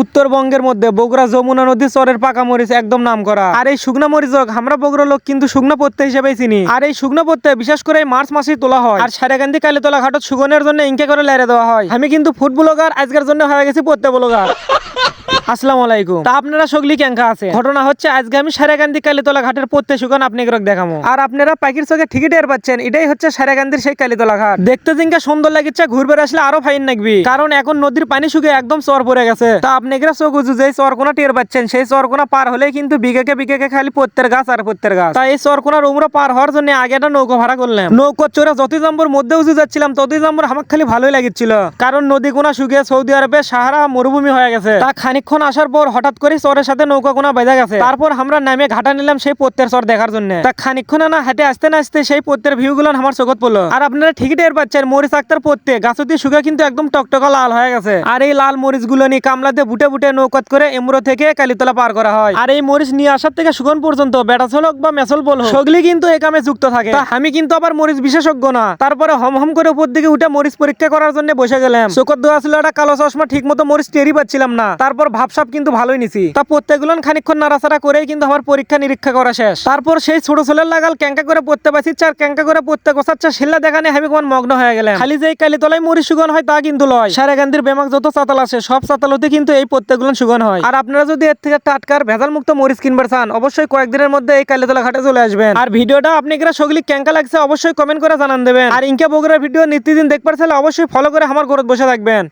উত্তরবঙ্গের মধ্যে বগুড়া যমুনা নদী, চরের পাকা মরিচ একদম নাম করা আর এই শুকনা মরিচক আমরা বগুড়া লোক কিন্তু শুকনা পত্তে হিসেবে চিনি। আর এই শুকনা পত্তে, বিশেষ করে মার্চ মাসে তোলা হয়। আর সারেকান্দি কালীতলা ঘাটত সুগনের জন্য ইনকে করে লেড়ে দেওয়া হয়। আমি কিন্তু ফুড ব্লগার আজকের জন্য হয়ে গেছি পত্তে ব্লগার। আসসালামু আপনারা আপনারা কারণ এখন নদীর পানি একদম চর গেছে। তা আপনি চোখ উজু চরকোনা টের পাচ্ছেন, সেই চরকোনা পার হলেই কিন্তু বিঘেকে বিঘেকে খালি পত্তের গাছ আর পত্তের গাছ। তাই এই চরকোনার উমরা পার হওয়ার জন্য আগে একটা নৌকো ভাড়া করলাম। নৌকো চোরা যতই জাম্বর মধ্যে উজু যাচ্ছিলাম, ততই জাম্বর আমার খালি ভালোই লাগিচ্ছিল কারণ নদী কোনা শুকিয়ে সৌদি আরবে সাহারা মরুভূমি হয়ে গেছে। তা খানিকক্ষণ আসার পর হঠাৎ করে চরের সাথে নৌকা কোনা বেজা গেছে। তারপর আমরা নামে ঘাটা নিলাম সেই পত্তের চর দেখার জন্য। তা খানিকক্ষণ না হাঁটে আসতে না আসতে সেই পত্তের ভিউ গুলো আমার চোখত পড়ল। আর আপনারা ঠিকই টের পাচ্ছেন, মরিচ আক্তার পত্তে গাছতি শুকে কিন্তু একদম টকটকা লাল হয়ে গেছে। আর এই লাল মরিচগুলো নিয়ে কামলাতে বুটে বুটে নৌকত করে এমরো থেকে কালীতলা পার করা হয়। আর এই মরিচ নিয়ে আসার থেকে সুগন পর্যন্ত বেটাছল হোক বা মেসল বল সগলি কিন্তু এই কামে যুক্ত থাকে। আমি কিন্তু আবার মরিচ বিশেষজ্ঞ না। তারপরে হম হম করে উপর দিকে উঠে মরিচ পরীক্ষা করার জন্য বসে গেলাম। চোখত দেওয়া ছিল একটা কালো চশমা ঠিক মতো মরিচ টেরি পাচ্ছিলাম না। তারপর ভাবসাব কিন্তু ভালোই নিছি। তা প্রত্যেকগুলো খানিকক্ষণ নাড়াচাড়া করেই কিন্তু আমার পরীক্ষা নিরীক্ষা করা শেষ। তারপর সেই ছোট ছেলের লাগাল ক্যাঙ্কা করে পড়তে পারছিচ্ছে আর ক্যাঙ্কা করে পড়তে গোসাচ্ছে শিল্লা দেখানে আমি কোন মগ্ন হয়ে গেলাম। খালি যে এই কালীতলায় মরিচ সুগন হয় তা কিন্তু লয়। সারেগান্দির বেমাক যত চাতাল আছে, সব চাতালতে কিন্তু এই প্রত্যেকগুলো সুগন হয়। আর আপনারা যদি এর থেকে টাটকার ভেজাল মুক্ত মরিচ কিনবার চান, অবশ্যই কয়েকদিনের মধ্যে এই কালীতলা ঘাটে চলে আসবেন। আর ভিডিওটা আপনি কিরা সগলি ক্যাঙ্কা লাগছে, অবশ্যই কমেন্ট করে জানান দেবেন। আর ইনকা বগুড়ার ভিডিও নিত্যদিন দেখবার চাইলে অবশ্যই ফলো করে আমার ঘরত বসে থাকবেন।